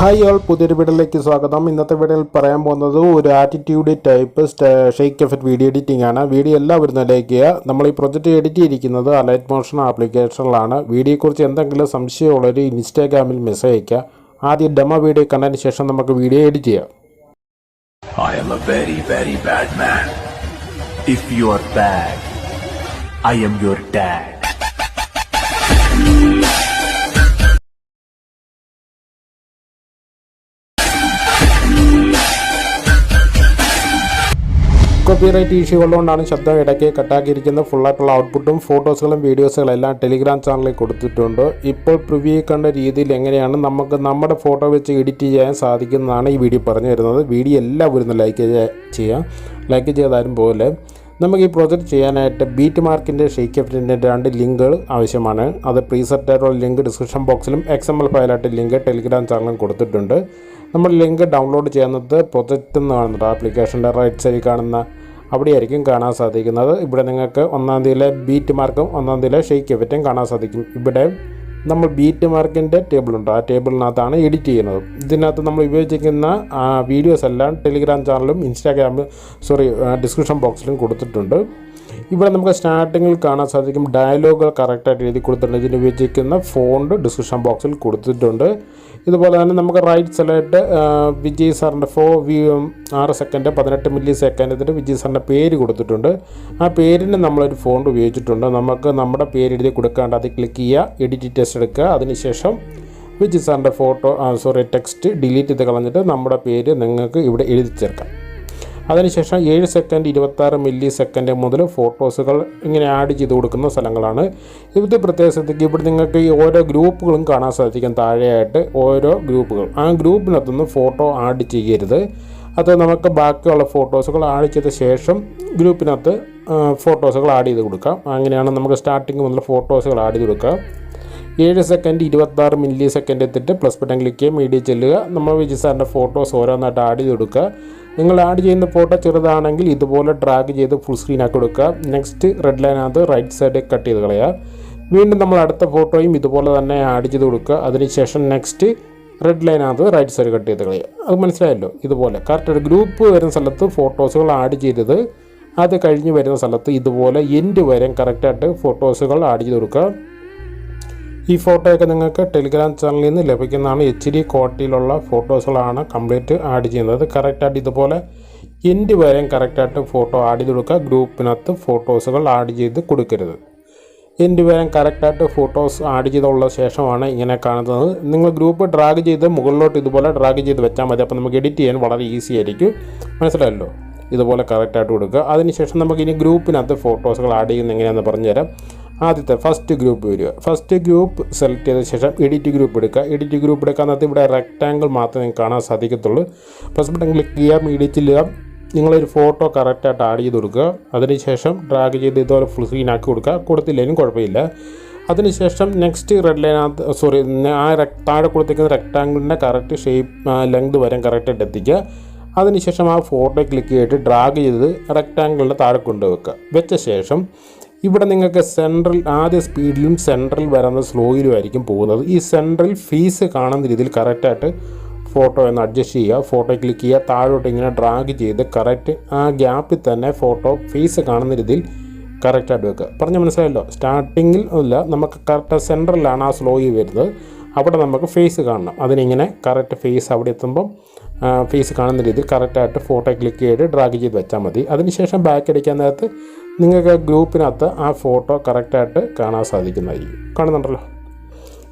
Hi all പുതിയൊരു വീഡിയോയിലേക്ക് സ്വാഗതം. ഇന്നത്തെ വീഡിയോയിൽ പറയാൻ പോകുന്നത് ഒരു attitude type shake effect video editing ആണ്. വീഡിയോ എല്ലാവരും നിലയ്ക്കുക നമ്മൾ ഈ പ്രൊജക്റ്റ് എഡിറ്റ് ചെയ്തിരിക്കുന്നത് അലൈറ്റ് മോഷൻ ആപ്ലിക്കേഷനിലാണ് വീഡിയോയെക്കുറിച്ച് എന്തെങ്കിലും സംശയമുള്ളവർ ഇൻസ്റ്റാഗ്രാമിൽ മെസ്സേജ് അയയ്ക്കുക. ആദ്യം ഡെമോ വീഡിയോ കണ്ടതിന് ശേഷം നമുക്ക് വീഡിയോ എഡിറ്റ് ചെയ്യാം. I am a very, very bad man. If you are bad, I am your dad. Copyright issue ഉള്ളതുകൊണ്ടാണ് ശബ്ദം ഇടയ്ക്ക് കട്ടാക്കിയിരിക്കുന്നത്. ഫുള്ളായിട്ടുള്ള ഔട്ട്പുട്ടും ഫോട്ടോസുകളും വീഡിയോസുകളും എല്ലാം ടെലിഗ്രാം ചാനലിൽ കൊടുത്തിട്ടുണ്ട്. ഇപ്പോൾ പ്രിവ്യൂ കണ്ട രീതിയിൽ എങ്ങനെയാണ് നമുക്ക് നമ്മുടെ ഫോട്ടോ വെച്ച് എഡിറ്റ് ചെയ്യാൻ സാധിക്കുന്നതാണ് ഈ വീഡിയോ പറഞ്ഞു തരുന്നത്. വീഡിയോ എല്ലാവരും ലൈക്ക് ചെയ്യാം ലൈക്ക് ചെയ്താലും പോലെ നമുക്ക് ഈ പ്രോജക്റ്റ് ചെയ്യാനായിട്ട് ബീറ്റ് മാർക്കിന്റെ ഷെയ്ക്ക് എഫിന്റെ രണ്ട് ലിങ്കുകൾ ആവശ്യമാണ്. അത് പ്രീസെറ്റ് ആയിട്ടുള്ള ലിങ്ക് ഡിസ്ക്രിപ്ഷൻ ബോക്സിലും എക്സ് എം എൽ ഫയലായിട്ട് ലിങ്ക് ടെലിഗ്രാം ചാനലും കൊടുത്തിട്ടുണ്ട്. നമ്മൾ ലിങ്ക് ഡൗൺലോഡ് ചെയ്യുന്നത് പ്രൊജക്റ്റ് എന്ന് കാണുന്നുണ്ട് ആപ്ലിക്കേഷന്റെ റൈറ്റ് സൈഡിൽ കാണുന്ന അവിടെയായിരിക്കും കാണാൻ സാധിക്കുന്നത്. ഇവിടെ നിങ്ങൾക്ക് ഒന്നാം തീയതിയിലെ ബീറ്റ് മാർക്കും ഒന്നാം തീയതിയിലെ ഷെയ്ക്ക് എഫക്റ്റും കാണാൻ സാധിക്കും. ഇവിടെ നമ്മൾ ബീറ്റ് മാർക്കിന്റെ ടേബിളുണ്ട് ആ ടേബിളിനകത്താണ് എഡിറ്റ് ചെയ്യുന്നത്. ഇതിനകത്ത് നമ്മൾ ഉപയോഗിച്ചിരിക്കുന്ന വീഡിയോസ് എല്ലാം ടെലിഗ്രാം ചാനലും ഇൻസ്റ്റാഗ്രാമിലും സോറി ഡിസ്ക്രിപ്ഷൻ ബോക്സിലും കൊടുത്തിട്ടുണ്ട്. ഇവിടെ നമുക്ക് സ്റ്റാർട്ടിങ്ങിൽ കാണാൻ സാധിക്കും ഡയലോഗുകൾ കറക്റ്റായിട്ട് എഴുതി കൊടുത്തിട്ടുണ്ട്. ഇതിന് വിജയിക്കുന്ന ഫോണ്ട് ഡിസ്ക്രിപ്ഷൻ ബോക്സിൽ കൊടുത്തിട്ടുണ്ട്. ഇതുപോലെ തന്നെ നമുക്ക് റൈറ്റ് സൈഡിലായിട്ട് വിജയ് സാറിന്റെ ഫോ വി ആറ് സെക്കൻഡ് പതിനെട്ട് മില്ലി സെക്കൻഡ് ഇതിന്റെ വിജയ് സാറിന്റെ പേര് കൊടുത്തിട്ടുണ്ട്. ആ പേരിന് നമ്മളൊരു ഫോണ്ട് ഉപയോഗിച്ചിട്ടുണ്ട്. നമുക്ക് നമ്മുടെ പേര് എഴുതി കൊടുക്കാണ്ട് അത് ക്ലിക്ക് ചെയ്യുക എഡിറ്റ് ടെസ്റ്റ് എടുക്കുക. അതിനുശേഷം വിജയ് സാറിന്റെ ഫോട്ടോ സോറി ടെക്സ്റ്റ് ഡിലീറ്റ് ചെയ്ത് കളഞ്ഞിട്ട് നമ്മുടെ പേര് നിങ്ങൾക്ക് ഇവിടെ എഴുതി ചേർക്കാം. അതിനുശേഷം ഏഴ് സെക്കൻഡ് ഇരുപത്താറ് മില്ലി സെക്കൻഡ് മുതൽ ഫോട്ടോസുകൾ ഇങ്ങനെ ആഡ് ചെയ്ത് കൊടുക്കുന്ന സ്ഥലങ്ങളാണ്. ഇവിടുത്തെ പ്രത്യേക ശ്രദ്ധിക്കുക ഇവിടെ നിങ്ങൾക്ക് ഈ ഓരോ ഗ്രൂപ്പുകളും കാണാൻ സാധിക്കും. താഴെയായിട്ട് ഓരോ ഗ്രൂപ്പുകൾ. ആ ഗ്രൂപ്പിനകത്തുനിന്ന് ഫോട്ടോ ആഡ് ചെയ്യരുത്. അത് നമുക്ക് ബാക്കിയുള്ള ഫോട്ടോസുകൾ ആഡ് ചെയ്ത ശേഷം ഗ്രൂപ്പിനകത്ത് ഫോട്ടോസുകൾ ആഡ് ചെയ്ത് കൊടുക്കാം. അങ്ങനെയാണ് നമുക്ക് സ്റ്റാർട്ടിങ് മുതൽ ഫോട്ടോസുകൾ ആഡ് ചെയ്ത് കൊടുക്കുക. ഏഴ് സെക്കൻഡ് ഇരുപത്താറ് മില്ലി സെക്കൻഡ് എത്തിയിട്ട് പ്ലസ് ബട്ടൺ ക്ലിക്ക് ചെയ്യുക മീഡിയ ചെല്ലുക. നമ്മൾ വിജയ് സാറിന്റെ ഫോട്ടോസ് ഓരോന്നായിട്ട് ആഡ് ചെയ്ത് കൊടുക്കുക നിങ്ങൾ ആഡ് ചെയ്യുന്ന ഫോട്ടോ ചെറുതാണെങ്കിൽ ഇതുപോലെ ഡ്രാഗ് ചെയ്ത് ഫുൾ സ്ക്രീൻ ആക്കി കൊടുക്കുക. നെക്സ്റ്റ് റെഡ് ലൈനകത്ത് റൈറ്റ് സൈഡ് കട്ട് ചെയ്ത് കളയുക. വീണ്ടും നമ്മൾ അടുത്ത ഫോട്ടോയും ഇതുപോലെ തന്നെ ആഡ് ചെയ്ത് കൊടുക്കുക. അതിനുശേഷം നെക്സ്റ്റ് റെഡ് ലൈനകത്ത് റൈറ്റ് സൈഡ് കട്ട് ചെയ്ത് കളയുക. അത് മനസ്സിലായല്ലോ? ഇതുപോലെ. കറക്റ്റ് ഒരു ഗ്രൂപ്പ് വരുന്ന സ്ഥലത്ത് ഫോട്ടോസുകൾ ആഡ് ചെയ്തത് അത് കഴിഞ്ഞ് വരുന്ന സ്ഥലത്ത് ഇതുപോലെ എൻഡ് വരെ കറക്റ്റായിട്ട് ഫോട്ടോസുകൾ ആഡ് ചെയ്ത് കൊടുക്കുക. ഈ ഫോട്ടോയൊക്കെ നിങ്ങൾക്ക് ടെലിഗ്രാം ചാനലിൽ നിന്ന് ലഭിക്കുന്നതാണ്. എച്ച് ഡി ക്വാളിറ്റിയിലുള്ള ഫോട്ടോസുകളാണ് കംപ്ലീറ്റ് ആഡ് ചെയ്യുന്നത്. കറക്റ്റായിട്ട് ഇതുപോലെ എന്റെ വരെയും കറക്റ്റായിട്ട് ഫോട്ടോ ആഡ് ചെയ്ത് കൊടുക്കുക. ഗ്രൂപ്പിനകത്ത് ഫോട്ടോസുകൾ ആഡ് ചെയ്ത് കൊടുക്കരുത്. എന്റെ വരെയും കറക്റ്റായിട്ട് ഫോട്ടോസ് ആഡ് ചെയ്തുള്ള ശേഷമാണ് ഇങ്ങനെ കാണുന്നത്. നിങ്ങൾ ഗ്രൂപ്പ് ഡ്രാഗ് ചെയ്ത് മുകളിലോട്ട് ഇതുപോലെ ഡ്രാഗ് ചെയ്ത് വെച്ചാൽ മതി. അപ്പോൾ നമുക്ക് എഡിറ്റ് ചെയ്യാൻ വളരെ ഈസി ആയിരിക്കും. മനസ്സിലായല്ലോ? ഇതുപോലെ കറക്റ്റായിട്ട് കൊടുക്കുക. അതിനുശേഷം നമുക്ക് ഇനി ഗ്രൂപ്പിനകത്ത് ഫോട്ടോസുകൾ ആഡ് ചെയ്യുന്ന എങ്ങനെയാണെന്ന് പറഞ്ഞുതരാം. ആദ്യത്തെ ഫസ്റ്റ് ഗ്രൂപ്പ് വരിക. ഫസ്റ്റ് ഗ്രൂപ്പ് സെലക്ട് ചെയ്ത ശേഷം എഡിറ്റ് ഗ്രൂപ്പ് എടുക്കുക. എഡിറ്റ് ഗ്രൂപ്പ് എടുക്കാനകത്ത് ഇവിടെ റെക്റ്റാങ്കിൾ മാത്രമേ നിങ്ങൾക്ക് കാണാൻ സാധിക്കത്തുള്ളൂ. ഫസ്റ്റ് ബട്ടൺ ക്ലിക്ക് ചെയ്യാം എഡിറ്റ് ചെയ്യാം നിങ്ങളൊരു ഫോട്ടോ കറക്റ്റായിട്ട് ആഡ് ചെയ്ത് കൊടുക്കുക. അതിനുശേഷം ഡ്രാഗ് ചെയ്ത് ഇതുപോലെ ഫുൾ സ്ക്രീൻ ആക്കി കൊടുക്കുക. കൊടുത്തില്ലെങ്കിലും കുഴപ്പമില്ല. അതിനുശേഷം നെക്സ്റ്റ് റെഡ് ലൈനകത്ത് സോറി ആ താഴെ കൊടുത്തിരിക്കുന്ന റെക്റ്റാങ്കിളിന്റെ കറക്റ്റ് ഷേപ്പ് ലെങ്ത് വരെ കറക്റ്റായിട്ട് എത്തിക്കുക. അതിനുശേഷം ആ ഫോട്ടോ ക്ലിക്ക് ചെയ്തിട്ട് ഡ്രാഗ് ചെയ്ത് റെക്റ്റാങ്കിളിന്റെ താഴെ കൊണ്ടുവെക്കുക. വെച്ച ശേഷം ഇവിടെ നിങ്ങൾക്ക് സെൻട്രൽ ആദ്യ സ്പീഡിലും സെൻട്രൽ വരുന്ന സ്ലോയിലും ആയിരിക്കും പോകുന്നത്. ഈ സെൻട്രൽ ഫീസ് കാണുന്ന രീതിയിൽ കറക്റ്റായിട്ട് ഫോട്ടോ ഒന്ന് അഡ്ജസ്റ്റ് ചെയ്യുക. ഫോട്ടോ ക്ലിക്ക് ചെയ്യുക. താഴോട്ട് ഇങ്ങനെ ഡ്രാഗ് ചെയ്ത് കറക്റ്റ് ആ ഗ്യാപ്പിൽ തന്നെ ഫോട്ടോ ഫീസ് കാണുന്ന രീതിയിൽ കറക്റ്റായിട്ട് വെക്കുക. പറഞ്ഞ മനസ്സിലായല്ലോ? സ്റ്റാർട്ടിങ്ങിൽ അല്ല നമുക്ക് കറക്റ്റ് സെൻട്രലിലാണ് ആ സ്ലോയിൽ വരുന്നത്. അവിടെ നമുക്ക് ഫേസ് കാണണം. അതിനിങ്ങനെ കറക്റ്റ് ഫേസ് അവിടെ എത്തുമ്പം ഫേസ് കാണുന്ന രീതിയിൽ കറക്റ്റായിട്ട് ഫോട്ടോ ക്ലിക്ക് ചെയ്ത് ഡ്രാഗ് ചെയ്ത് വെച്ചാൽ മതി. അതിനുശേഷം ബാക്ക് അടിക്കാൻ നേരത്ത് നിങ്ങൾക്ക് ഗ്രൂപ്പിനകത്ത് ആ ഫോട്ടോ കറക്റ്റായിട്ട് കാണാൻ സാധിക്കുന്നതായിരിക്കും. കാണുന്നുണ്ടല്ലോ?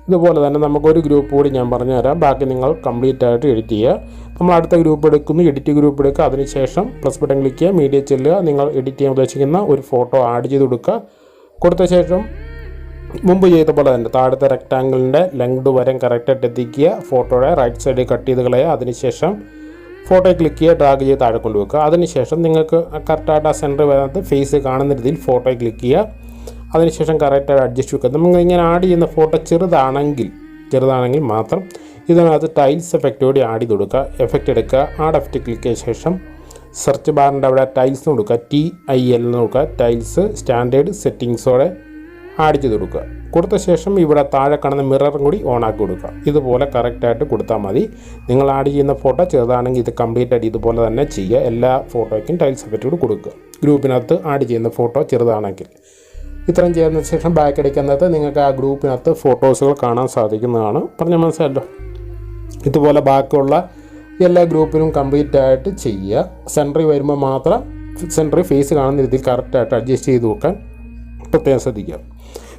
ഇതുപോലെ തന്നെ നമുക്കൊരു ഗ്രൂപ്പ് കൂടി ഞാൻ പറഞ്ഞുതരാം. ബാക്കി നിങ്ങൾ കംപ്ലീറ്റ് ആയിട്ട് എഡിറ്റ് ചെയ്യുക. നമ്മൾ അടുത്ത ഗ്രൂപ്പ് എടുക്കുന്നു. എഡിറ്റ് ഗ്രൂപ്പ് എടുക്കുക. അതിനുശേഷം പ്ലസ് ബട്ടൺ ക്ലിക്ക് ചെയ്യുക. മീഡിയ ചെല്ലുക. നിങ്ങൾ എഡിറ്റ് ചെയ്യാൻ ഉദ്ദേശിക്കുന്ന ഒരു ഫോട്ടോ ആഡ് ചെയ്ത് കൊടുക്കുക. കൊടുത്ത ശേഷം മുമ്പ് ചെയ്ത പോലെ തന്നെ താഴത്തെ റെക്റ്റാങ്കിളിന്റെ ലെങ്ത് വരം കറക്റ്റായിട്ട് എത്തിക്കുക. ഫോട്ടോയുടെ റൈറ്റ് സൈഡിൽ കട്ട് ചെയ്ത് കളയുക. അതിനുശേഷം ഫോട്ടോ ക്ലിക്ക് ചെയ്യുക ഡ്രാഗ് ചെയ്ത് താഴെ കൊണ്ടുവെക്കുക അതിനുശേഷം നിങ്ങൾക്ക് കറക്റ്റായിട്ട് ആ സെന്റർ വരുന്നത് ഫേസ് കാണുന്ന രീതിയിൽ ഫോട്ടോയെ ക്ലിക്ക് ചെയ്യുക. അതിനുശേഷം കറക്റ്റായിട്ട് അഡ്ജസ്റ്റ് വെക്കുക. നമ്മൾ ഇങ്ങനെ ആഡ് ചെയ്യുന്ന ഫോട്ടോ ചെറുതാണെങ്കിൽ ചെറുതാണെങ്കിൽ മാത്രം ഇതിനകത്ത് ടൈൽസ് എഫക്റ്റ് കൂടി ആഡ് ചെയ്ത് കൊടുക്കുക. എഫക്റ്റ് എടുക്കുക. ആഡ് എഫക്റ്റ് ക്ലിക്ക് ചെയ്ത ശേഷം സെർച്ച് ബാറിന്റെ അവിടെ ടൈൽസ് കൊടുക്കുക. ടി ഐ എൽ എന്ന് കൊടുക്കുക. ടൈൽസ് സ്റ്റാൻഡേർഡ് സെറ്റിങ്സോടെ ചെയ്ത് കൊടുക്കുക കൊടുത്ത ശേഷം ഇവിടെ താഴെ കാണുന്ന മിററും കൂടി ഓണാക്കി കൊടുക്കുക. ഇതുപോലെ കറക്റ്റായിട്ട് കൊടുത്താൽ മതി. നിങ്ങൾ ആഡ് ചെയ്യുന്ന ഫോട്ടോ ചെറുതാണെങ്കിൽ ഇത് കംപ്ലീറ്റ് ആയിട്ട് ഇതുപോലെ തന്നെ ചെയ്യുക. എല്ലാ ഫോട്ടോയ്ക്കും ടൈൽസ് എഫക്റ്റ് കൂടി കൊടുക്കുക. ഗ്രൂപ്പിനകത്ത് ആഡ് ചെയ്യുന്ന ഫോട്ടോ ചെറുതാണെങ്കിൽ. ഇത്രയും ചെയ്യുന്ന ശേഷം ബാക്ക് അടിക്കുന്നത് നിങ്ങൾക്ക് ആ ഗ്രൂപ്പിനകത്ത് ഫോട്ടോസുകൾ കാണാൻ സാധിക്കുന്നതാണ്. പറഞ്ഞാൽ മനസ്സിലല്ലോ ഇതുപോലെ ബാക്കിയുള്ള എല്ലാ ഗ്രൂപ്പിനും കംപ്ലീറ്റ് ആയിട്ട് ചെയ്യുക. സെൻട്രി വരുമ്പോൾ മാത്രം സെൻട്രി ഫേസ് കാണുന്ന രീതിയിൽ കറക്റ്റായിട്ട് അഡ്ജസ്റ്റ് ചെയ്ത് വെക്കാൻ പ്രത്യേകം ശ്രദ്ധിക്കുക.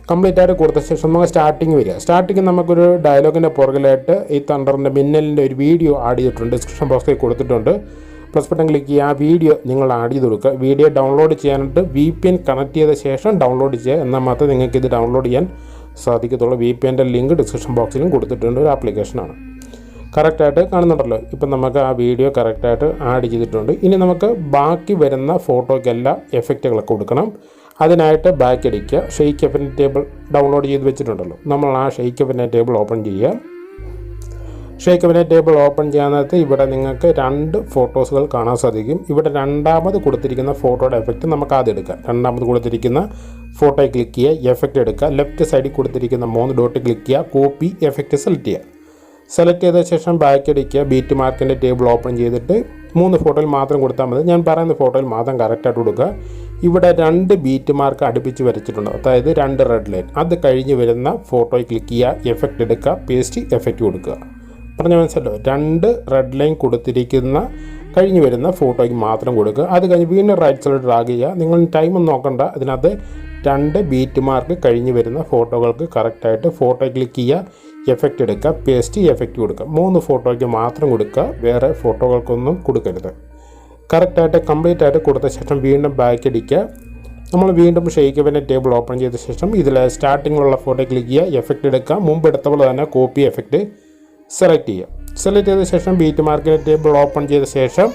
കംപ്ലീറ്റ് ആയിട്ട് കൊടുത്ത ശേഷം നമുക്ക് സ്റ്റാർട്ടിങ് വരിക. സ്റ്റാർട്ടിങ് നമുക്കൊരു ഡയലോഗിന്റെ പുറകിലായിട്ട് ഈ തണ്ടറിന്റെ മിന്നലിന്റെ ഒരു വീഡിയോ ആഡ് ചെയ്തിട്ടുണ്ട്. ഡിസ്ക്രിപ്ഷൻ ബോക്സിൽ കൊടുത്തിട്ടുണ്ട്. പ്ലസ് ബട്ടൺ ക്ലിക്ക് ചെയ്യുക. ആ വീഡിയോ നിങ്ങൾ ആഡ് ചെയ്ത് കൊടുക്കുക. വീഡിയോ ഡൗൺലോഡ് ചെയ്യാനായിട്ട് വി പി എൻ കണക്ട് ചെയ്ത ശേഷം ഡൗൺലോഡ് ചെയ്യുക. എന്നാൽ മാത്രമേ നിങ്ങൾക്ക് ഇത് ഡൗൺലോഡ് ചെയ്യാൻ സാധിക്കത്തുള്ളൂ. വി പി എന്റെ ലിങ്ക് ഡിസ്ക്രിപ്ഷൻ ബോക്സിലും കൊടുത്തിട്ടുണ്ട്. ഒരു ആപ്ലിക്കേഷനാണ് കറക്റ്റായിട്ട് കാണുന്നുണ്ടല്ലോ. ഇപ്പം നമുക്ക് ആ വീഡിയോ കറക്റ്റായിട്ട് ആഡ് ചെയ്തിട്ടുണ്ട്. ഇനി നമുക്ക് ബാക്കി വരുന്ന ഫോട്ടോയ്ക്കെല്ലാം എഫക്റ്റുകളൊക്കെ കൊടുക്കണം. അതിനായിട്ട് ബാക്ക് അടിക്കുക ഷെയ്ക്ക് എഫിന്റെ ടേബിൾ ഡൗൺലോഡ് ചെയ്ത് വെച്ചിട്ടുണ്ടല്ലോ. നമ്മൾ ആ ഷെയ്ക്ക് എഫിന്റെ ടേബിൾ ഓപ്പൺ ചെയ്യുക. ഷെയ്ക്ക് എഫിന്റെ ടേബിൾ ഓപ്പൺ ചെയ്യാൻ നേരത്ത് ഇവിടെ നിങ്ങൾക്ക് രണ്ട് ഫോട്ടോസുകൾ കാണാൻ സാധിക്കും. ഇവിടെ രണ്ടാമത് കൊടുത്തിരിക്കുന്ന ഫോട്ടോയുടെ എഫക്റ്റ് നമുക്ക് ആദ്യം എടുക്കാം. രണ്ടാമത് കൊടുത്തിരിക്കുന്ന ഫോട്ടോയിൽ ക്ലിക്ക് ചെയ്യുക. എഫക്റ്റ് എടുക്കുക. ലെഫ്റ്റ് സൈഡിൽ കൊടുത്തിരിക്കുന്ന മൂന്ന് ഡോട്ട് ക്ലിക്ക് ചെയ്യുക. കോപ്പി എഫക്റ്റ് സെലക്ട് ചെയ്യുക. സെലക്ട് ചെയ്ത ശേഷം ബാക്ക് അടിക്കുക ബീറ്റ് മാർക്കിന്റെ ടേബിൾ ഓപ്പൺ ചെയ്തിട്ട് മൂന്ന് ഫോട്ടോയിൽ മാത്രം കൊടുത്താൽ മതി. ഞാൻ പറയുന്ന ഫോട്ടോയിൽ മാത്രം കറക്റ്റായിട്ട് കൊടുക്കുക. ഇവിടെ രണ്ട് ബീറ്റ് മാർക്ക് അടുപ്പിച്ച് വരച്ചിട്ടുണ്ട്. അതായത് രണ്ട് റെഡ് ലൈൻ അത് കഴിഞ്ഞ് വരുന്ന ഫോട്ടോയിൽ ക്ലിക്ക് ചെയ്യുക എഫക്റ്റ് എടുക്കുക പേസ്റ്റ് എഫക്റ്റ് കൊടുക്കുക. പറഞ്ഞ മനസ്സിലല്ലോ രണ്ട് റെഡ് ലൈൻ കൊടുത്തിരിക്കുന്ന കഴിഞ്ഞ് വരുന്ന ഫോട്ടോയ്ക്ക് മാത്രം കൊടുക്കുക. അത് കഴിഞ്ഞ് വീണ്ടും റൈറ്റ് സൈഡ് ഡ്രാഗ് ചെയ്യുക. നിങ്ങൾ ടൈം നോക്കണ്ട. അതിനകത്ത് രണ്ട് ബീറ്റ് മാർക്ക് കഴിഞ്ഞ് വരുന്ന ഫോട്ടോകൾക്ക് കറക്റ്റായിട്ട് ഫോട്ടോ ക്ലിക്ക് ചെയ്യുക എഫക്റ്റ് എടുക്കുക പേസ്റ്റ് എഫക്റ്റ് കൊടുക്കുക. മൂന്ന് ഫോട്ടോയ്ക്ക് മാത്രം കൊടുക്കുക. വേറെ ഫോട്ടോകൾക്കൊന്നും കൊടുക്കരുത്. കറക്റ്റായിട്ട് കംപ്ലീറ്റ് ആയിട്ട് കൊടുത്ത ശേഷം വീണ്ടും ബാക്ക് അടിക്കുക നമ്മൾ വീണ്ടും ഷെയ്ക്കവിന്റെ ടേബിൾ ഓപ്പൺ ചെയ്ത ശേഷം ഇതിൽ സ്റ്റാർട്ടിങ്ങിലുള്ള ഫോട്ടോ ക്ലിക്ക് ചെയ്യുക എഫക്റ്റ് എടുക്കുക. മുമ്പ് എടുത്ത പോലെ തന്നെ കോപ്പി എഫക്റ്റ് സെലക്ട് ചെയ്യുക. സെലക്ട് ചെയ്ത ശേഷം ബീറ്റ് മാർക്കിന്റെ ടേബിൾ ഓപ്പൺ ചെയ്ത ശേഷം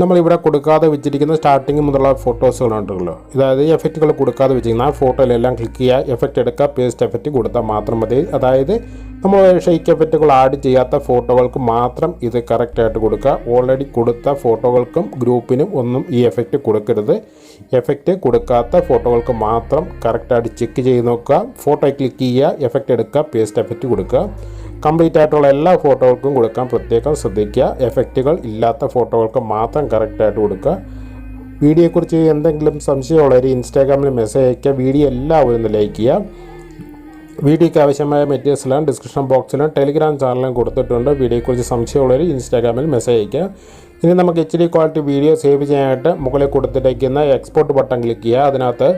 നമ്മളിവിടെ കൊടുക്കാതെ വെച്ചിരിക്കുന്ന സ്റ്റാർട്ടിങ് മുതലുള്ള ഫോട്ടോസുകളുണ്ടല്ലോ അതായത് എഫക്റ്റുകൾ കൊടുക്കാതെ വെച്ചിരിക്കുന്ന ആ ഫോട്ടോയിലെല്ലാം ക്ലിക്ക് ചെയ്യുക എഫക്റ്റ് എടുക്കുക പേസ്റ്റ് എഫക്റ്റ് കൊടുത്താൽ മാത്രം മതി. അതായത് നമ്മൾ ഷെയ്ക്ക് എഫക്റ്റുകൾ ആഡ് ചെയ്യാത്ത ഫോട്ടോകൾക്ക് മാത്രം ഇത് കറക്റ്റായിട്ട് കൊടുക്കുക. ഓൾറെഡി കൊടുത്ത ഫോട്ടോകൾക്കും ഗ്രൂപ്പിനും ഒന്നും ഈ എഫക്റ്റ് കൊടുക്കരുത്. എഫക്റ്റ് കൊടുക്കാത്ത ഫോട്ടോകൾക്ക് മാത്രം കറക്റ്റായിട്ട് ചെക്ക് ചെയ്ത് നോക്കുക. ഫോട്ടോ ക്ലിക്ക് ചെയ്യുക എഫക്റ്റ് എടുക്കുക പേസ്റ്റ് എഫക്റ്റ് കൊടുക്കുക. കംപ്ലീറ്റ് ആയിട്ടുള്ള എല്ലാ ഫോട്ടോകൾക്കും കൊടുക്കാൻ പ്രത്യേകം ശ്രദ്ധിക്കുക. എഫക്റ്റുകൾ ഇല്ലാത്ത ഫോട്ടോകൾക്ക് മാത്രം കറക്റ്റായിട്ട് കൊടുക്കുക. വീഡിയോയെക്കുറിച്ച് എന്തെങ്കിലും സംശയമുള്ളവർ ഇൻസ്റ്റാഗ്രാമിൽ മെസ്സേജ് അയയ്ക്കുക. വീഡിയോ എല്ലാവരും ഒന്ന് ലൈക്ക് ചെയ്യുക. വീഡിയോയ്ക്ക് ആവശ്യമായ മെറ്റീരിയൽസിലും ഡിസ്ക്രിപ്ഷൻ ബോക്സിലും ടെലിഗ്രാം ചാനലിലും കൊടുത്തിട്ടുണ്ട്. വീഡിയോയെക്കുറിച്ച് സംശയമുള്ളവർ ഇൻസ്റ്റാഗ്രാമിൽ മെസ്സേജ് അയയ്ക്കുക. ഇനി നമുക്ക് H D quality video save ചെയ്യാനായിട്ട് മുകളിൽ കൊടുത്തിട്ടേക്കുന്ന എക്സ്പോർട്ട് ബട്ടൺ ക്ലിക്ക് ചെയ്യുക. അതിനകത്ത്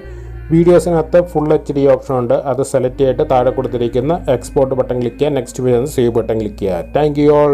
വീഡിയോസിനകത്ത് ഫുൾ എച്ച് ഡി ഓപ്ഷൻ ഉണ്ട്. അത് സെലക്ട് ചെയ്തിട്ട് താഴെ കൊടുത്തിരിക്കുന്ന എക്സ്പോർട്ട് ബട്ടൺ ക്ലിക്ക് ചെയ്യുക. Next video save button click ചെയ്യുക. Thank you all